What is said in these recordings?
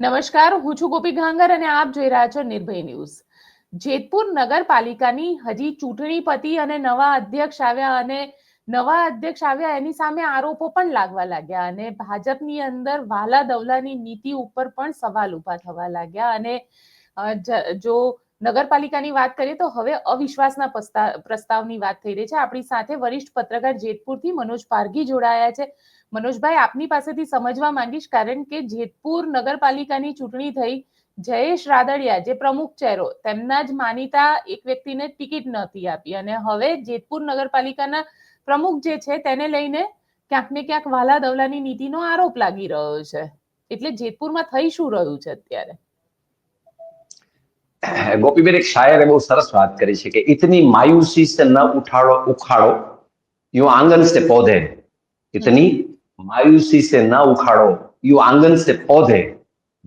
નમસ્કાર, હું છું ગોપી ઘાંગર અને આપ જોઈ રહ્યા છો નિર્ભય ન્યૂઝ. જેતપુર નગરપાલિકાની હજી ચૂંટણી પતિ અને નવા અધ્યક્ષ આવ્યા અને નવા અધ્યક્ષ આવ્યા એની સામે આરોપો પણ લાગવા લાગ્યા અને ભાજપની અંદર વાલા દવલાની નીતિ ઉપર પણ સવાલ ઊભા થવા લાગ્યા અને જો નગરપાલિકાની વાત કરીએ તો હવે અવિશ્વાસના પ્રસ્તાવની વાત થઈ રહી છે. આપણી સાથે વરિષ્ઠ પત્રકાર જેતપુરથી મનોજ પારગી જોડાયા છે. મનોજભાઈ, આપની પાસેથી સમજવા માંગીશ કારણ કે જેતપુર નગરપાલિકાની ચૂંટણી થઈ, જયેશ રાદડિયા, જે પ્રમુખ ચહેરો, તેમના જ માનીતા એક વ્યક્તિને ટિકિટ નહોતી આપી. અને હવે જેતપુર નગરપાલિકાના પ્રમુખ જે છે, તેને લઈને ક્યાંક ને ક્યાંક વાલા દવલાની નીતિનો આરોપ લાગી રહ્યો છે. એટલે જેતપુરમાં થઈ શું રહ્યું છે અત્યારે? ગોપીબેન, એક શાયરે બહુ સરસ વાત કરી છે કે ઇતની માયુસી સે ન ઉઠાડો, ઉખાડો, યો આંગન સે પૌધે, ઇતની मायूसी से न उखाड़ो यूं आंगन से पौधे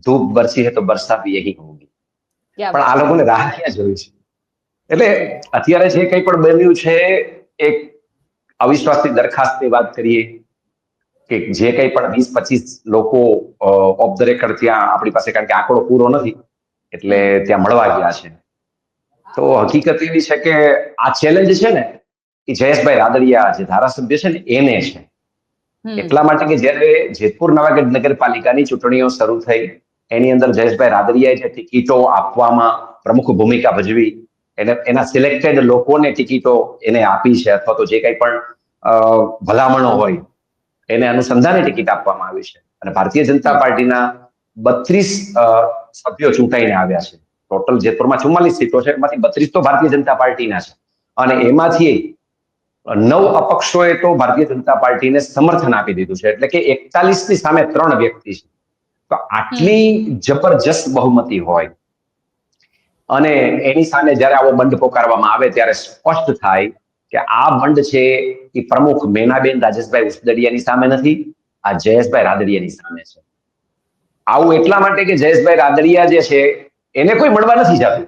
धूप बरसी है तो बरसा भी यही होगी ક્યાં પણ આ લોકોને રાહ ક્યાં જોઈ છે એટલે અત્યારે જે કંઈ પણ બન્યું છે એક અવિશ્વાસની દરખાસ્તની વાત કરીએ કે જે કંઈ પણ વીસ પચીસ લોકો ઓફ ધ રેકર્ડ ત્યાં આપણી પાસે કારણ કે આંકડો પૂરો નથી એટલે ત્યાં મળવા ગયા છે તો હકીકત એવી છે કે આ ચેલેન્જ છે ને એ જયેશભાઈ રાદડિયા જે ધારાસભ્ય છે ને એને છે હમ, એટલા માટે કે જ્યારે જેતપુર નવાગઢ નગરપાલિકાની ચૂંટણીઓ શરૂ થઈ, એની અંદર જયેશભાઈ રાદરિયાએ જે ટિકિટો આપવામાં પ્રમુખ ભૂમિકા ભજવી, એને, એના સિલેક્ટેડ લોકોને ટિકિટો એને આપી છે અથવા તો જે કંઈ પણ ભલામણો હોય, એને અનુસંધાને ટિકિટ આપવામાં આવી છે. અને ભારતીય જનતા પાર્ટીના બત્રીસ સભ્યો ચૂંટાઈને આવ્યા છે. ટોટલ જેતપુરમાં ચુમ્માલીસ સીટો છે, એમાંથી બત્રીસ તો ભારતીય જનતા પાર્ટીના છે. અને એમાંથી નવ અપક્ષોએ તો ભારતીય જનતા પાર્ટીને સમર્થન આપી દીધું છે. એટલે કે એકતાલીસની સામે ત્રણ વ્યક્તિ છે. તો આટલી જબરજસ્ત બહુમતી હોય અને એની સામે જ્યારે આવો બંધ પોકારવામાં આવે ત્યારે સ્પષ્ટ થાય કે આ બંધ છે એ પ્રમુખ મેનાબેન રાજેશભાઈ ઉસદડિયાની સામે નથી, આ જયેશભાઈ રાદડિયાની સામે છે. આવું એટલા માટે કે જયેશભાઈ રાદડિયા જે છે એને કોઈ મળવા નથી જતું.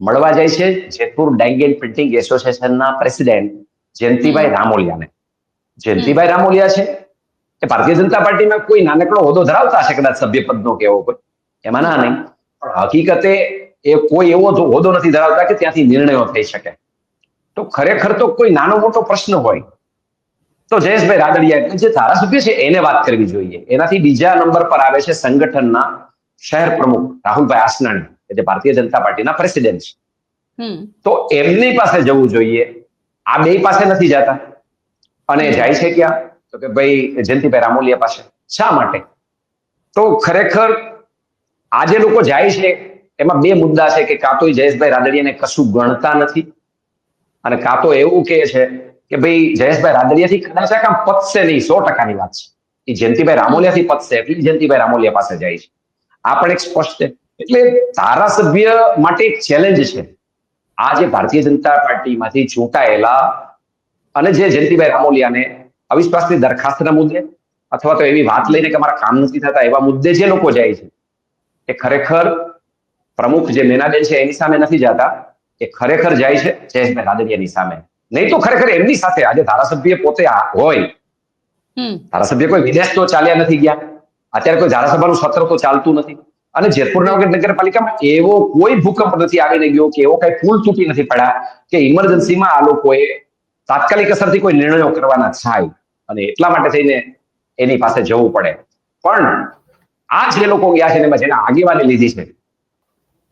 મળવા જાય છે જેતપુર ડેંગેન પ્રિન્ટિંગ એસોસિએશનના પ્રેસિડેન્ટ જયંતિભાઈ રામોલિયાને. જયંતિભાઈ રામોલિયા છે એ ભારતીય જનતા પાર્ટીમાં કોઈ નાનકડો હોદ્દો ધરાવતા હશે કદાચ સભ્યપદનો કે એવો કોઈ? એમાં ના નહીં. પણ હકીકતે એ કોઈ એવો હોદ્દો નથી ધરાવતા કે ત્યાંથી નિર્ણયો થઈ શકે. તો ખરેખર તો કોઈ નાનો મોટો પ્રશ્ન હોય. તો જયેશભાઈ રાદડિયા જે ધારાસભ્ય છે એને વાત કરવી જોઈએ. એનાથી બીજા નંબર પર આવે છે સંગઠનના શહેર પ્રમુખ રાહુલભાઈ આસનાણી જે ભારતીય જનતા પાર્ટીના પ્રેસિડેન્ટ છે. તો એમની પાસે જવું જોઈએ. આ બે પાસે નથી જતા. અને જાય છે ક્યાં? તો કે ભાઈ, જયંતિભાઈ રામોલિયા પાસે. શા માટે? તો ખરેખર આજે લોકો જાય છે, એમાં બે મુદ્દા છે કે કાં તો જયેશભાઈ રાદડિયાને કશું ગણતા નથી. અને કાં તો એવું કહે છે કે ભાઈ, જયેશભાઈ રાદડિયાથી કદાચ કામ પતશે નહીં, સો ટકાની વાત છે. એ જયંતિભાઈ રામોલિયાથી પતશે એટલે જયંતિભાઈ રામોલિયા પાસે જાય છે. આ પણ એક સ્પષ્ટ છે. એટલે ધારાસભ્ય માટે એક ચેલેન્જ છે. આ જે ભારતીય જનતા પાર્ટીમાંથી ચૂંટાયેલા અને જે જયંતિભાઈ રામોલિયાને અવિશ્વાસની દરખાસ્તના મુદ્દે અથવા તો એવી વાત લઈને કે મારા કામ નથી થતા એવા મુદ્દે જે લોકો જાય છે એ ખરેખર પ્રમુખ જે મેનાબેન છે એની સામે નથી જતા એ ખરેખર જાય છે જયેશભાઈ રાદડિયાની સામે. નહીં તો ખરેખર એમની સાથે આજે ધારાસભ્ય પોતે હોય. ધારાસભ્ય કોઈ વિદેશ તો ચાલ્યા નથી ગયા. અત્યારે કોઈ ધારાસભાનું સત્ર તો ચાલતું નથી. અને જેતપુર નગર નગરપાલિકામાં એવો કોઈ ભૂકંપ નથી આવીને ગયો કે એવો કઈ પુલ તૂટી નથી પડ્યા કે ઇમરજન્સીમાં આ લોકોએ તાત્કાલિક અસરથી કોઈ નિર્ણયો કરવાના થાય અને એટલા માટે થઈને એની પાસે જવું પડે. પણ આ જે લોકો ગયા છે એમાં જેને આગેવાની લીધી છે,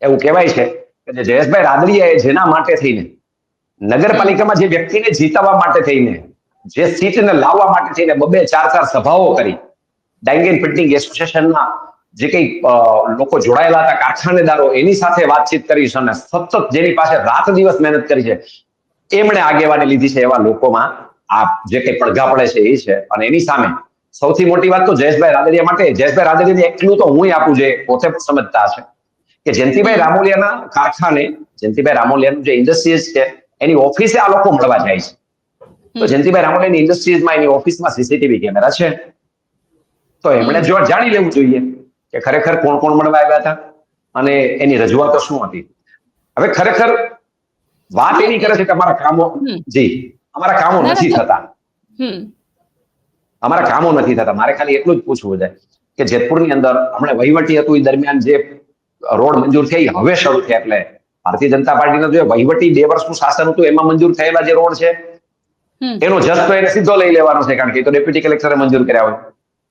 એવું કહેવાય છે કે જયેશભાઈ રાદડીયાએ જેના માટે થઈને, નગરપાલિકામાં જે વ્યક્તિને જીતાવા માટે થઈને, જે સીટને લાવવા માટે થઈને બબે ચાર ચાર સભાઓ કરી ડાઇંગ એન્ડ પ્રિન્ટિંગ એસોસિએશનના જે કઈ લોકો જોડાયેલા હતા કારખાનેદારો એની સાથે વાતચીત કરી છે અને સતત જેની પાસે રાત દિવસ મહેનત કરી છે એમણે આગેવાની લીધી છે એવા લોકોમાં આ જે કંઈ પડઘા પડે છે એ છે. અને એની સામે સૌથી મોટી વાત તો જયેશભાઈ રાદડિયા માટે. જયેશભાઈ રાદડિયાને એટલું તો હું આપું જે પોતે પણ સમજતા છે કે જયંતિભાઈ રામોલિયાના કારખાને જયંતિભાઈ રામોલિયાનું જે ઇન્ડસ્ટ્રીઝ છે એની ઓફિસે આ લોકો મળવા જાય છે. તો જયંતિભાઈ રામોલિયાની ઇન્ડસ્ટ્રીઝમાં એની ઓફિસમાં સીસીટીવી કેમેરા છે. તો એમણે જો જાણી લેવું જોઈએ. કે ખરેખર કોણ કોણ મળવા આવ્યા હતા? અને એની રજૂઆતો શું હતી? હવે ખરેખર વાત એની કરે છે કે અમારા કામો જી અમારા કામો નથી થતા. અમારા કામો નથી થતા. મારે ખાલી એટલું જ પૂછવું છે કે જેતપુરની અંદર હમણાં વહીવટી હતું એ દરમિયાન જે રોડ મંજૂર થઈ હવે શરૂ થયા એટલે ભારતીય જનતા પાર્ટીનો જે વહીવટી બે વર્ષનું શાસન હતું એમાં મંજૂર થયેલા જે રોડ છે એનો જસ્ટ તો એને સીધો લઈ લેવાનો છે કારણ કે એ તો ડેપ્યુટી કલેક્ટરે મંજૂર કર્યા હોય.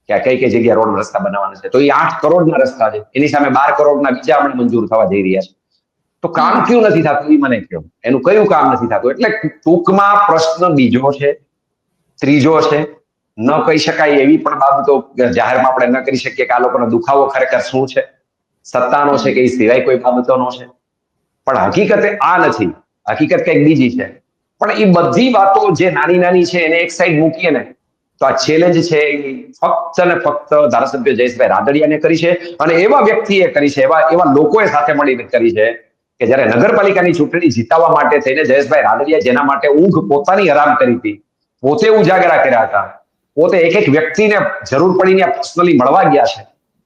કે કઈ કઈ જગ્યા રોડ રસ્તા બનાવવાના છે? તો એ આઠ કરોડના રસ્તા છે. એની સામે બાર કરોડના બીજા આપણે મંજૂર થવા જઈ રહ્યા છે. તો કામ કયું નથી થતું? એ મને કહ્યું એનું કયું કામ નથી થતું? એટલે ટૂંકમાં પ્રશ્ન બીજો છે, ત્રીજો છે, ન કહી શકાય એવી પણ બાબતો જાહેરમાં આપણે ન કરી શકીએ કે આ લોકોનો દુખાવો ખરેખર શું છે? સત્તાનો છે કે એ સિવાય કોઈ બાબતોનો છે? પણ હકીકતે આ નથી. હકીકત કંઈક બીજી છે. પણ એ બધી વાતો જે નાની નાની છે એને એક સાઈડ મૂકીએ ને તો આ ચેલેન્જ છે એ ફક્ત ને ફક્ત ધારાસભ્ય જયેશભાઈ રાદડિયાને કરી છે અને એવા વ્યક્તિએ કરી છે, એવા એવા લોકોએ સાથે મળીને કરી છે કે જ્યારે નગરપાલિકાની ચૂંટણી જીતાવવા માટે થઈને જયેશભાઈ રાદડિયા જેના માટે ઊંઘ પોતાની હરામ કરી હતી, પોતે ઉજાગરા કર્યા હતા, પોતે એક એક વ્યક્તિને જરૂર પડીને પર્સનલી મળવા ગયા છે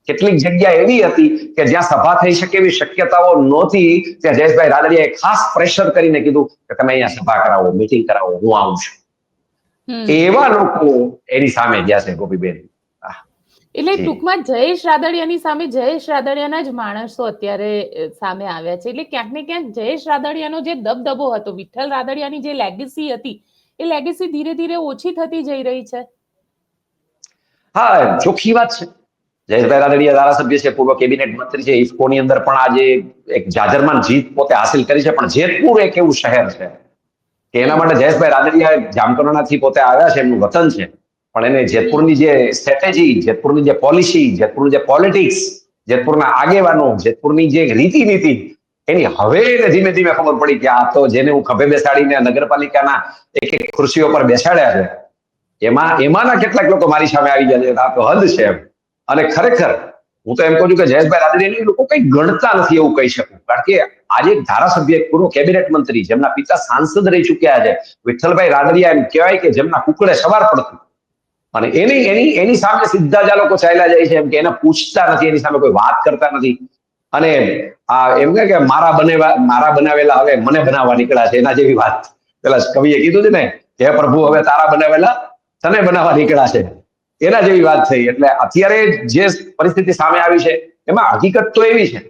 કેટલીક જગ્યા એવી હતી કે જ્યાં સભા થઈ શકે એવી શક્યતાઓ નહોતી, ત્યાં જયેશભાઈ રાદડિયાએ ખાસ પ્રેશર કરીને કીધું કે તમે અહીંયા સભા કરાવો મીટિંગ કરાવો, હું આવું છું. એવા લોકો એની સામે ગયા છે ગોપીબેન. એટલે ટૂંકમાં જયેશ રાદડિયાની સામે જયેશ રાદડિયાના જ માણસો અત્યારે સામે આવ્યા છે. એટલે ક્યાંક ને ક્યાંક જયેશ રાદડિયાનો જે દબદબો હતો વિઠ્ઠલ રાદડિયાની જે લેગેસી હતી એ લેગેસી ધીરે ધીરે ઓછી થતી જઈ રહી છે. હા ચોખ્ખી વાત છે. જયેશભાઈ રાદડિયા ધારાસભ્ય છે પૂર્વ કેબિનેટ મંત્રી છે ઇફકોની અંદર પણ આજે એક જાજરમાન જીત પોતે હાસિલ કરી છે પણ જેતપુર એક એવું શહેર છે. કે એના માટે જયેશભાઈ રાદડિયા જામકરણાથી પોતે આવ્યા છે, એમનું વતન છે. પણ એને જેતપુરની જે સ્ટ્રેટેજી જેતપુરની જે પોલિસી જેતપુરની જે પોલિટિક્સ જેતપુરના આગેવાનો, જેતપુરની જે રીતિ નીતિ એની હવે એને ધીમે ધીમે ખબર પડી કે આ તો જેને હું ખભે બેસાડીને નગરપાલિકાના એક એક ખુરશીઓ પર બેસાડ્યા છે, એમાં, એમાંના કેટલાક લોકો મારી સામે આવી ગયા છે, આ તો હદ છે એમ. અને ખરેખર હું તો એમ કહું છું કે જયેશભાઈ રાદડિયાને લોકો કઈ ગણતા નથી એવું કહી શકું. કારણ કે આજે એક ધારાસભ્ય પૂર્વ કેબિનેટ મંત્રી, જેમના પિતા સાંસદ રહી ચુક્યા છે, વિઠ્ઠલભાઈ રાદડિયા એમ કહેવાય કે જેમના કુકડે સવાર પડતું અને એની એની એની સામે સીધા જ આ લોકો ચાલ્યા જાય છે, એમ કે એને પૂછતા નથી, એની સામે કોઈ વાત કરતા નથી. અને આ એમ કે મારા બનેવા, મારા બનાવેલા હવે મને બનાવવા નીકળ્યા છે, એના જેવી વાત. પેલા કવિએ કીધું છે ને, હે પ્રભુ, હવે તારા બનાવેલા તને બનાવવા નીકળ્યા છે. એના જેવી વાત થઈ. એટલે અત્યારે જે પરિસ્થિતિ સામે આવી છે, એમાં હકીકત તો એવી છે.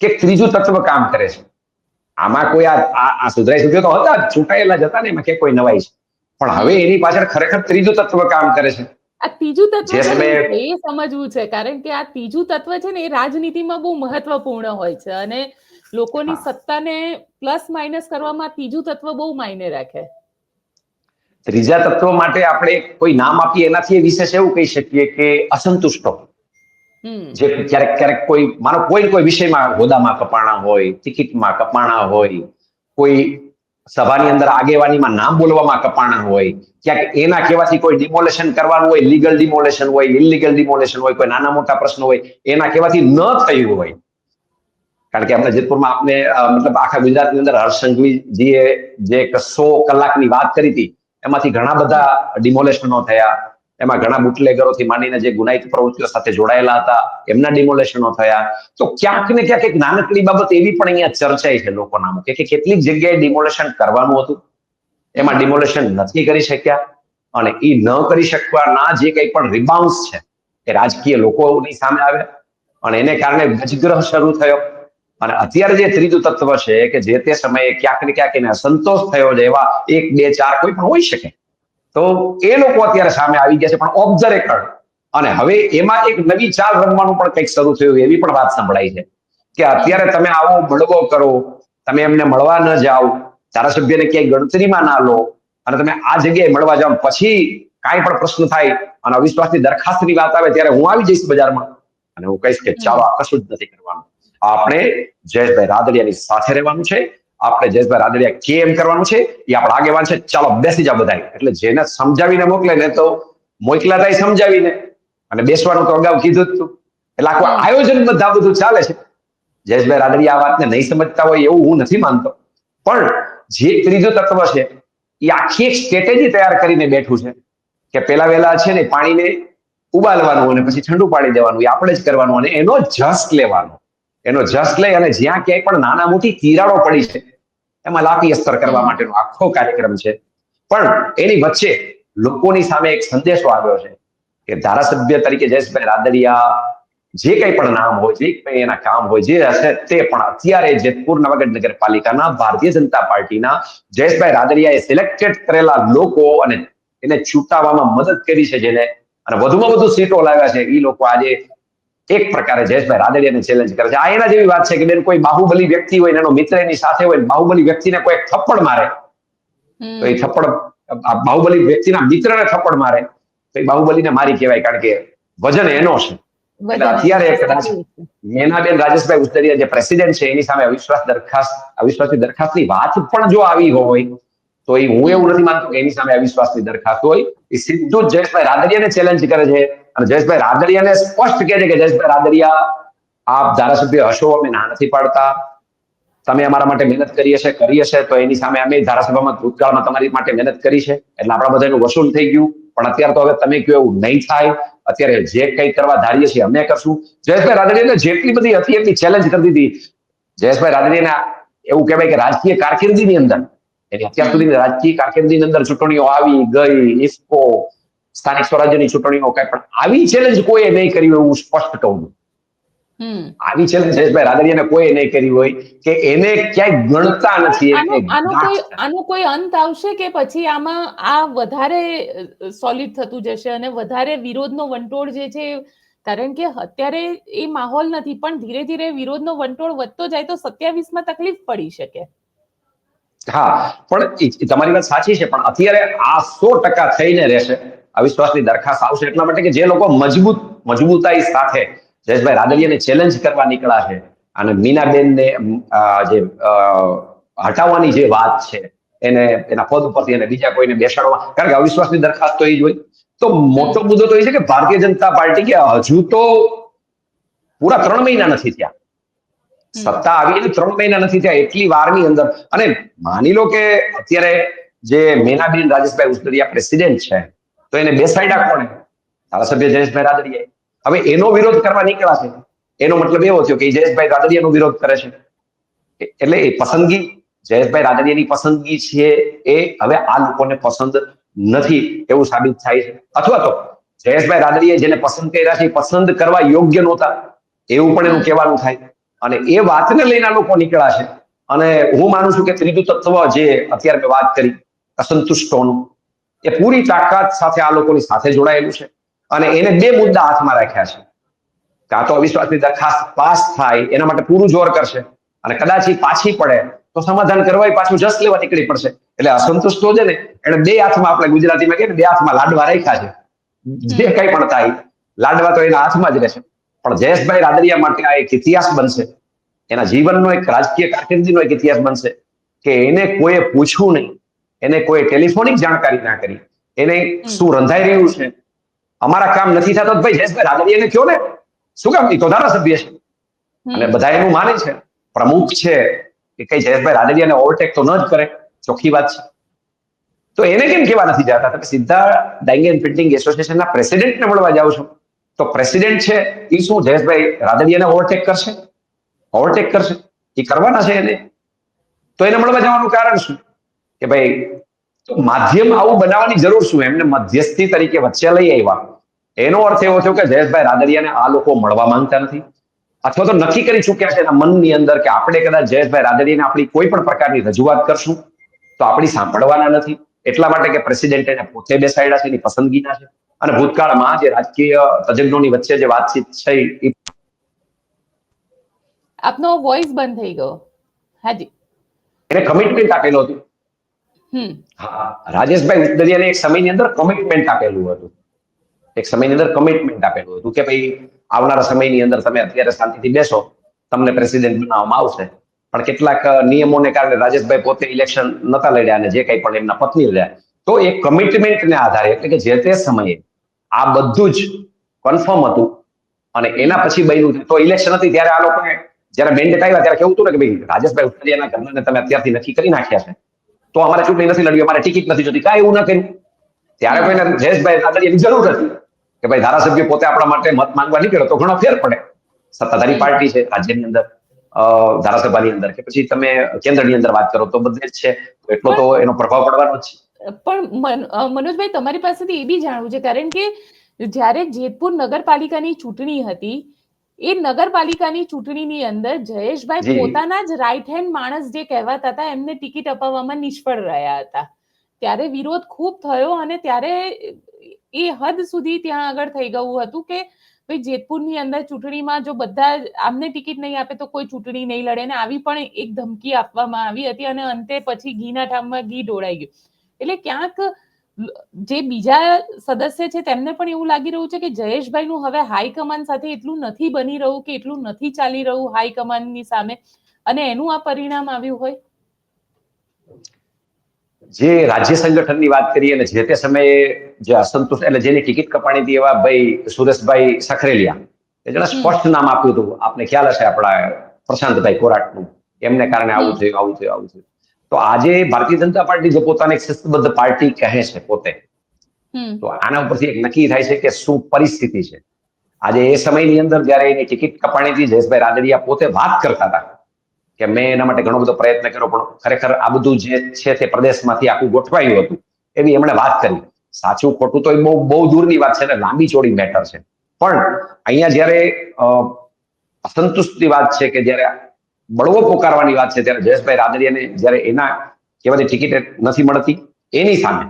કે ત્રીજું તત્વ કામ કરે છે. આમાં કોઈ આ સુધરાઈ સભ્યો તો હતા છૂટાયેલા ચૂંટાયેલા જ હતા ને એમાં કે કોઈ નવાઈ છે. પણ હવે એની પાછળ ખરેખર ત્રીજું તત્વ કામ કરે છે. આ ત્રીજું તત્વ એ સમજવું છે કારણ કે આ ત્રીજું તત્વ છે ને એ રાજનીતિમાં બહુ મહત્વપૂર્ણ હોય છે અને લોકોની સત્તાને પ્લસ માઇનસ કરવામાં ત્રીજું તત્વ બહુ માયને રાખે. ત્રીજા તત્વ માટે આપણે કોઈ નામ આપીએ એનાથી એ વિશેષ એવું કહી શકીએ કે અસંતુષ્ટો. જે ક્યારેક ક્યારેક કોઈ માનો કોઈ કોઈ વિષયમાં હોદામાં કપાણા હોય ટિકિટમાં કપાણા હોય કોઈ સભાની અંદર આગેવાનીમાં નામ બોલવામાં કપાણા હોય ક્યાંક એના કહેવાથી કોઈ ડિમોલેશન કરવાનું હોય લીગલ ડિમોલેશન હોય ઇલીગલ ડિમોલેશન હોય કોઈ નાના મોટા પ્રશ્નો હોય એના કહેવાથી ન થયું હોય. કારણ કે આપણે જેતપુરમાં આપને અ, મતલબ આખા ગુજરાતની અંદર હર્ષ સંઘવીજીએ જે સો કલાકની વાત કરી હતી એમાંથી ઘણા બધા ડિમોલેશનો થયા એમાં ઘણા બુટલેગરોથી માંડીને જે ગુનાહિત પ્રવૃત્તિઓ સાથે જોડાયેલા હતા, એમના ડિમોલેશનો થયા. તો ક્યાંક ને ક્યાંક એક નાનકડી બાબત એવી પણ અહીંયા ચર્ચાઈ છે લોકોના મુખે કે કેટલીક જગ્યાએ ડિમોલેશન કરવાનું હતું. એમાં ડિમોલેશન નથી કરી શક્યા અને એ ન કરી શકવાના જે કંઈ પણ રિબાઉન્સ છે એ રાજકીય લોકોની સામે આવ્યા. અને એને કારણે ગજગ્રહ શરૂ થયો. અને અત્યારે જે ત્રીજું તત્વ છે કે જે તે સમયે ક્યાંક ને ક્યાંક એને અસંતોષ થયો છે એવા એક બે ચાર કોઈ પણ હોઈ શકે. તો એ લોકો અત્યારે સામે આવી ગયા છે, પણ ઓફ અને હવે એમાં એક નવી ચાલ રમવાનું પણ કંઈક શરૂ થયું, એવી પણ વાત સંભળાય છે કે અત્યારે તમે આવો મળવો કરો, તમે એમને મળવા ન જાઓ, ધારાસભ્યને ક્યાંય ગણતરીમાં ના લો, અને તમે આ જગ્યાએ મળવા જાઓ, પછી કાંઈ પણ પ્રશ્ન થાય, અને અવિશ્વાસની દરખાસ્તની વાત આવે ત્યારે હું આવી જઈશ બજારમાં. અને હું કહીશ કે ચાલો કશું જ નથી કરવાનું. આપણે જયેશભાઈ રાદડિયાની સાથે રહેવાનું છે. આપણે જયેશભાઈ રાદડિયા કેમ કરવાનું છે એ આપણા આગેવાન છે. ચાલો બેસી જાઓ બધા એટલે જેને સમજાવીને મોકલે ને તો મોકલા થાય સમજાવીને. અને બેસવાનું તો અગાઉ કીધું જ હતું એટલે આખું આયોજન બધા બધું ચાલે છે. જયેશભાઈ રાદડિયા આ વાતને નહીં સમજતા હોય એવું હું નથી માનતો. પણ જે ત્રીજું તત્વ છે એ આખી એક સ્ટ્રેટેજી તૈયાર કરીને બેઠું છે કે પેલા વેલા છે ને પાણીને ઉબાલવાનું અને પછી ઠંડુ પાડી દેવાનું. એ આપણે જ કરવાનું અને એનો જસ લેવાનો. એનો જસ લઈ અને જ્યાં ક્યાંય પણ નાના મોટી તિરાડો પડી છે એમાં લાપી અસ્તર કરવા માટેનો આખો કાર્યક્રમ છે. પણ એની વચ્ચે લોકોની સામે એક સંદેશો આવ્યો છે કે ધારાસભ્ય તરીકે જયેશભાઈ રાદડિયા જે કંઈ પણ નામ હોય, જે કંઈ એના કામ હોય, જે હશે તે પણ અત્યારે જેતપુર નવાગઢ નગરપાલિકાના ભારતીય જનતા પાર્ટીના જયેશભાઈ રાદડિયાએ સિલેક્ટેડ કરેલા લોકો અને એને ચૂંટાવવામાં મદદ કરી છે જેને. અને વધુમાં વધુ સીટો લાવ્યા છે. એ લોકો આજે એક પ્રકારે જયેશભાઈ રાદડિયાને ચેલેન્જ કરે છે. આ એના જેવી વાત છે કે બેન કોઈ બાહુબલી વ્યક્તિ હોય એનો મિત્ર એની સાથે હોય બાહુબલી વ્યક્તિને કોઈ થપ્પડ મારે તો એ થપ્પડ બાહુબલી વ્યક્તિના મિત્રને થપ્પડ મારે તો એ બાહુબલીને મારી કહેવાય કારણ કે વજન એનો છે. એટલે અત્યારે કદાચ મેનાબેન રાજેશભાઈ ઉસ્તરિયા જે પ્રેસિડેન્ટ છે એની સામે અવિશ્વાસ દરખાસ્ત અવિશ્વાસની દરખાસ્તની વાત પણ જો આવી હોય તો એ હું એવું નથી માનતો કે એની સામે અવિશ્વાસની દરખાસ્ત હોય. એ સીધું જ જયેશભાઈ રાદડિયાને ચેલેન્જ કરે છે. અને જયેશભાઈ રાદડિયાને સ્પષ્ટ કહે છે કે, જયેશભાઈ રાદડિયા, આપ ધારાસભ્ય હશો, અમે ના નથી પાડતા. તમે અમારા માટે મહેનત કરી હશે કરી હશે, તો એની સામે અમે ધારાસભામાં ભૂતકાળમાં તમારી માટે મહેનત કરી છે. એટલે આપણા બધાનું વસૂલ થઈ ગયું. પણ અત્યારે તો હવે તમે કહો એવું નહીં થાય. અત્યારે જે કંઈ કરવા ધારીએ છીએ, અમે કરશું. જયેશભાઈ રાદડીયાને જેટલી બધી હતી, એટલી ચેલેન્જ કરી દીધી. જયેશભાઈ રાદડિયાને એવું કહેવાય કે રાજકીય કારકિર્દીની અંદર, એની અત્યાર સુધીની રાજકીય કારકિર્દીની અંદર ચૂંટણીઓ આવી ગઈ, ઇફકો સ્થાનિક સ્વરાજ્યની ચૂંટણીઓ કઈ પણ આવી ચેલેન્જ કોઈએ નહીં કરી હોય એવું સ્પષ્ટ કહું છું. આવી ચેલેન્જ જયેશભાઈ રાદડિયાને કોઈ નહીં કરી હોય કે એને ક્યાંય ગણતા નથી આનો કોઈ આનો કોઈ અંત આવશે કે પછી આમાં આ વધારે સોલિડ થતું જશે અને વધારે વિરોધનો વંટોળ જે છે કારણ કે અત્યારે એ માહોલ નથી પણ ધીરે ધીરે વિરોધનો વંટોળ વધતો જાય તો સત્યાવીસમાં તકલીફ પડી શકે. હા પણ તમારી વાત સાચી છે પણ અત્યારે આ સો ટકા થઈને રહેશે. અવિશ્વાસની દરખાસ્ત આવશે એટલા માટે કે જે લોકો મજબૂત મજબૂતાઈ સાથે જયેશભાઈ રાદડિયાને ચેલેન્જ કરવા નીકળ્યા છે અને મીનાબેનને જે હટાવવાની જે વાત છે એને એના પદ ઉપરથી અને બીજા કોઈને બેસાડવા કારણ કે અવિશ્વાસની દરખાસ્ત તો એ જ હોય. તો મોટો મુદ્દો તો એ છે કે ભારતીય જનતા પાર્ટી કે હજુ તો પૂરા ત્રણ મહિના નથી થયા. સત્તા આવી એટલે ત્રણ મહિના નથી થયા એટલી વારની અંદર. અને માની લો કે અત્યારે જે મેનાબેન રાજેશભાઈ ઉસ્તરિયા પ્રેસિડેન્ટ છે તો એને બેસાડ્યા કોણે? ધારાસભ્ય જયેશભાઈ રાદડિયાએ. હવે એનો વિરોધ કરવા નીકળ્યા છે. એનો મતલબ એવો થયો કે જયેશભાઈ રાદડિયાનો વિરોધ કરે છે. એટલે એ પસંદગી, જયેશભાઈ રાદડિયાની પસંદગી છે એ હવે આ લોકોને પસંદ નથી એવું સાબિત થાય છે. અથવા તો જયેશભાઈ રાદડીએ જેને પસંદ કર્યા છે પસંદ કરવા યોગ્ય નહોતા. એવું પણ એનું કહેવાનું થાય. અને એ વાતને લઈને લોકો નીકળ્યા છે. અને હું માનું છું કે ત્રીજું તત્વ જે અત્યારે મેં વાત કરી, અસંતુષ્ટોનું એ પૂરી તાકાત સાથે આ લોકોની સાથે જોડાયેલું છે. અને એને બે મુદ્દા હાથમાં રાખ્યા છે. કાં તો અવિશ્વાસની દરખાસ્ત પાસ થાય, એના માટે પૂરું જોર કરશે. અને કદાચ એ પાછી પડે, તો સમાધાન કરવા પાછું જસ લેવા નીકળી પડશે. એટલે અસંતુષ્ટો છે ને, એને બે હાથમાં આપણે ગુજરાતીમાં કહીએ બે હાથમાં લાડવા રાખ્યા છે. જે કઈ પણ થાય, લાડવા તો એના હાથમાં જ રહેશે. પણ જયેશભાઈ રાદરિયા માટે આ એક ઇતિહાસ બનશે. એના જીવનનો એક રાજકીય કારકિર્દીનો એક ઇતિહાસ બનશે. કે એને કોઈએ પૂછવું નહીં. એને કોઈ ટેલિફોનિક જાણકારી ના કરી. એને શું રંધાઈ રહ્યું છે? અમારા કામ નથી થતા ભાઈ જયેશભાઈ રાદડિયાને કયો ને? શું કામ? એ તો ધારાસભ્ય છે. અને બધા એનું માને છે. પ્રમુખ છે. કે કઈ જયેશભાઈ રાદડિયાને ઓવરટેક તો ન જ કરે. ચોખ્ખી વાત છે. તો એને કેમ કેવા નથી જતા? તમે સીધા ડાઇંગ એન્ડ પ્રિન્ટિંગ એસોસિએશનના પ્રેસિડેન્ટને મળવા જાઓ છો. તો પ્રેસિડેન્ટ છે એ શું જયેશભાઈ રાદડિયાને ઓવરટેક કરશે? ઓવરટેક કરશે. એ કરવાના છે એને. તો એને મળવા જવાનું કારણ શું? કે ભાઈ માધ્યમ આવું બનાવવાની જરૂર શું? એમને મધ્યસ્થી તરીકે વચ્ચે લઈ આવ્યા. એનો અર્થ એવો થયો કે જયેશભાઈ રાદડિયાને આ લોકો મળવા માંગતા નથી. અથવા તો નક્કી કરી ચૂક્યા છે એના મનની અંદર કે આપણે કદાચ જયેશભાઈ રાદડિયાને આપણી કોઈ પણ પ્રકારની રજૂઆત કરશું તો આપણી સાંભળવાના નથી. એટલા માટે કે પ્રેસિડેન્ટ એને પોતે બેસાડ્યા છે એની પસંદગીના છે. અને ભૂતકાળમાં જે રાજકીય તજજ્ઞોની વચ્ચે જે વાતચીત છે એ આપનો વોઇસ બંધ થઈ ગયો. હાજી. એને કમિટમેન્ટ આપેલું હતું. હા, રાજેશભાઈ ઉદરિયાને એક સમયની અંદર કમિટમેન્ટ આપેલું હતું. એક સમયની અંદર કમિટમેન્ટ આપેલું હતું કે ભાઈ આવનારા સમયની અંદર તમે અત્યારે શાંતિથી બેસો, તમને પ્રેસિડેન્ટ બનાવવામાં આવશે. પણ કેટલાક નિયમોને કારણે રાજેશભાઈ પોતે ઇલેક્શન નતા લડ્યા અને જે કંઈ પણ એમના પત્ની લડ્યા તો એ કમિટમેન્ટને આધારે એટલે કે જે તે સમયે આ બધું જ કન્ફર્મ હતું અને એના પછી બન્યું. તો ઇલેક્શન હતી ત્યારે આ લોકોને જયારે મેન્ડેટ આવ્યા ત્યારે કેવું હતું ને કે ભાઈ રાજેશભાઈ ઉત્તરિયાના ઘરને તમે અત્યારથી નક્કી કરી નાખ્યા છે. તો અમારે ચૂંટણી નથી લડવી અમારે ટિકિટ નથી જોતી કાંઈ એવું ન કર્યું. ત્યારે કોઈને જયેશભાઈ રાદડિયાની જરૂર હતી કે ભાઈ ધારાસભ્ય પોતે આપણા માટે મત માંગવા નીકળ્યો તો ઘણો ફેર પડે. સત્તાધારી પાર્ટી છે રાજ્યની અંદર ધારાસભાની અંદર કે પછી તમે કેન્દ્રની અંદર વાત કરો તો બધે જ છે. એટલો તો એનો પ્રભાવ પડવાનો જ છે. પણ મન- મનોજભાઈ તમારી પાસેથી એ બી જાણવું છે કારણ કે જ્યારે જેતપુર નગરપાલિકાની ચૂંટણી હતી એ નગરપાલિકાની ચૂંટણીની અંદર જયેશભાઈ પોતાના જ રાઈટ હેન્ડ માણસ જે કહેવાતા હતા એમને ટિકિટ અપાવવામાં નિષ્ફળ રહ્યા હતા. ત્યારે વિરોધ ખૂબ થયો અને ત્યારે એ હદ સુધી ત્યાં આગળ થઈ ગયું હતું કે ભાઈ જેતપુરની અંદર ચૂંટણીમાં જો બધા આમને ટિકિટ નહીં આપે તો કોઈ ચૂંટણી નહીં લડે ને આવી પણ એક ધમકી આપવામાં આવી હતી અને અંતે પછી ઘીના ઠામમાં ઘી ઢોળાઈ ગયું. એટલે ક્યાંક જે બીજા સદસ્ય છે તેમને પણ એવું લાગી રહ્યું છે કે જયેશભાઈનું હવે હાઈકમાન્ડ સાથે એટલું નથી બની રહ્યું કે એટલું નથી ચાલી રહ્યું હાઈકમાન્ડની સામે. અને એનું આ પરિણામ આવ્યું હોય? જે રાજ્ય સંગઠનની વાત કરીએ અને જે તે સમયે જે અસંતોષ એટલે જેની ટિકિટ કપાણી હતી એવા ભાઈ સુરેશભાઈ સખરેલિયા. જેને સ્પષ્ટ નામ આપ્યું હતું. આપને ખ્યાલ હશે આપણા પ્રશાંતભાઈ કોરાટનું. એમને કારણે આવું થયું આવું થયું આવું થયું. તો આજે ભારતીય જનતા પાર્ટી જે પોતાને શિસ્તબદ્ધ પાર્ટી કહે છે પોતે તો આના ઉપરથી એક નક્કી થાય છે કે શું પરિસ્થિતિ છે. આજે એ સમયની અંદર જ્યારે એની ટિકિટ કપાણીથી જયેશભાઈ રાદડિયા પોતે વાત કરતા હતા કે મેં એના માટે ઘણો બધો પ્રયત્ન કર્યો પણ ખરેખર આ બધું જે છે તે પ્રદેશમાંથી આખું ગોઠવાયું હતું એવી એમણે વાત કરી. સાચું ખોટું તો એ બહુ બહુ દૂરની વાત છે ને લાંબી ચોડી મેટર છે. પણ અહીંયા જ્યારે અ, અસંતુષ્ટની વાત છે કે જ્યારે બળવો પોકારવાની વાત છે. ત્યારે જયેશભાઈ રાદડિયાને જ્યારે એના કહેવાથી ટિકિટ નથી મળતી, એની સામે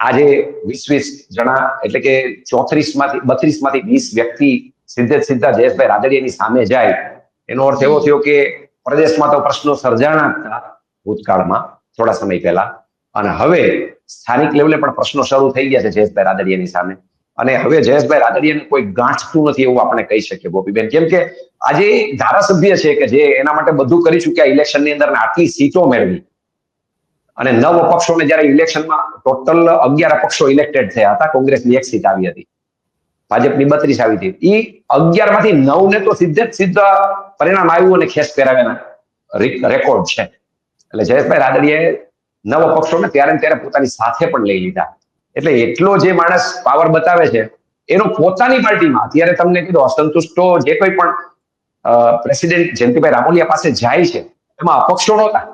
આજે વીસ વીસ જણા એટલે કે ચોત્રીસમાંથી બત્રીસમાંથી વીસ વ્યક્તિ સીધે સીધા જયેશભાઈ રાદડિયાની સામે જાય. એનો અર્થ એવો થયો કે પ્રદેશમાં તો પ્રશ્નો સર્જાણા હતા ભૂતકાળમાં, થોડા સમય પહેલા. અને હવે સ્થાનિક લેવલે પણ પ્રશ્નો શરૂ થઈ ગયા છે જયેશભાઈ રાદડિયાની સામે. અને હવે જયેશભાઈ રાદડિયાને કોઈ ગાંઠતું નથી એવું આપણે કહી શકીએ, ગોપીબેન. કેમ કે આજે ધારાસભ્ય છે કે જે એના માટે બધું કરી ચૂક્યા, ઇલેક્શનની અંદર આટલી સીટો મેળવી. અને નવ અપક્ષોને જ્યારે ઇલેક્શનમાં ટોટલ અગિયાર અપક્ષો ઇલેક્ટેડ થયા હતા, કોંગ્રેસની એક સીટ આવી હતી. ભાજપની બત્રીસ આવી હતી. એ અગિયારમાંથી નવ ને તો સીધે જ સીધા પરિણામ આવ્યું અને ખેસ પહેરાવ્યાના રેકોર્ડ છે. એટલે જયેશભાઈ રાદડિયાએ નવ અપક્ષોને ત્યારે ત્યારે પોતાની સાથે પણ લઈ લીધા. એટલે એટલો જે માણસ પાવર બતાવે છે, એનો પોતાની પાર્ટીમાં, અત્યારે તમને કીધું, અસંતુષ્ટો જે કોઈ પણ પ્રેસિડેન્ટ જયંતિભાઈ રામોલિયા પાસે જાય છે, એમાં અપક્ષો નહોતા.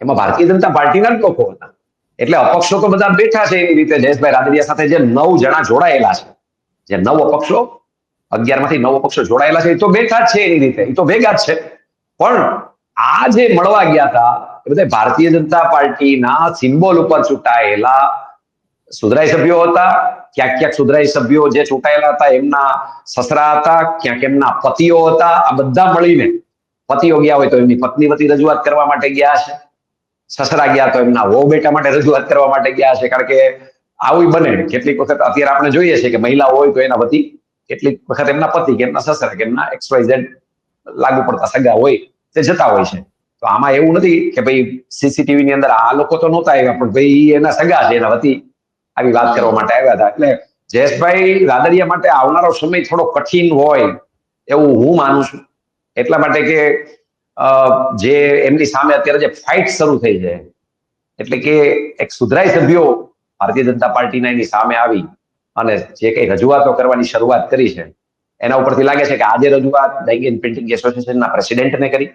એમાં ભારતીય જનતા પાર્ટીના જ લોકો હતા. એટલે અપક્ષો તો બધા બેઠા છે એની રીતે જયેશભાઈ રાદડિયા સાથે જે નવ જણા જોડાયેલા છે. જે નવ અપક્ષો અગિયારમાંથી નવ અપક્ષો જોડાયેલા છે, એ તો બેઠા જ છે એની રીતે, એ તો ભેગા જ છે. પણ આ જે મળવા ગયા હતા, એ બધા ભારતીય જનતા પાર્ટીના સિમ્બોલ ઉપર ચૂંટાયેલા સુધરાઈ સભ્યો હતા, ક્યાંક ક્યાંક સુધરાઈ સભ્યો જે ચૂંટાયેલા હતા, એમના સસરા હતા, ક્યાંક એમના પતિઓ હતા, આ બધા મળીને, પતિઓ ગયા હોય તો એમની પત્ની વતી રજૂઆત કરવા માટે ગયા છે સસરા ગયા તો એમના વહુ બેટા માટે રજૂઆત કરવા માટે ગયા છે કારણ કે આવું બને. કેટલીક વખત અત્યારે આપણે જોઈએ છે કે મહિલા હોય તો એના વતી કેટલીક વખત એમના પતિ કે એમના સસરા કે એમના એક્સ લાગુ પડતા સગા હોય, તે જતા હોય છે. તો આમાં એવું નથી કે ભાઈ સીસીટીવી ની અંદર આ લોકો તો નહોતા આવ્યા, પણ ભાઈ એના સગા છે, એના વતી. આવી વાત કરવા માટે આવ્યા હતા. એટલે જયેશભાઈ રાદડિયા માટે આવનારો સમય થોડો કઠિન હોય એવું હું માનું છું. એટલા માટે કે જે એમની સામે અત્યારે જે ફાઇટ શરૂ થઈ છે, એટલે કે એક સુધરાઈ સભ્યો ભારતીય જનતા પાર્ટીના એની સામે આવી અને જે કઈ રજૂઆતો કરવાની શરૂઆત કરી છે, એના ઉપરથી લાગે છે કે આજે રજૂઆત ડેંગી એન્ડ પ્રિન્ટિંગ એસોસિએશનના પ્રેસિડેન્ટને કરી,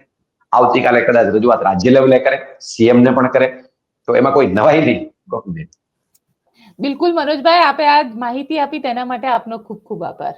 આવતીકાલે કદાચ રજૂઆત રાજ્ય લેવલે કરે સીએમ ને પણ કરે. તો એમાં કોઈ નવાઈ નહીં. ગોપીબેન બિલકુલ મનોજભાઈ આપે આ માહિતી આપી તેના માટે આપનો ખૂબ ખૂબ આભાર.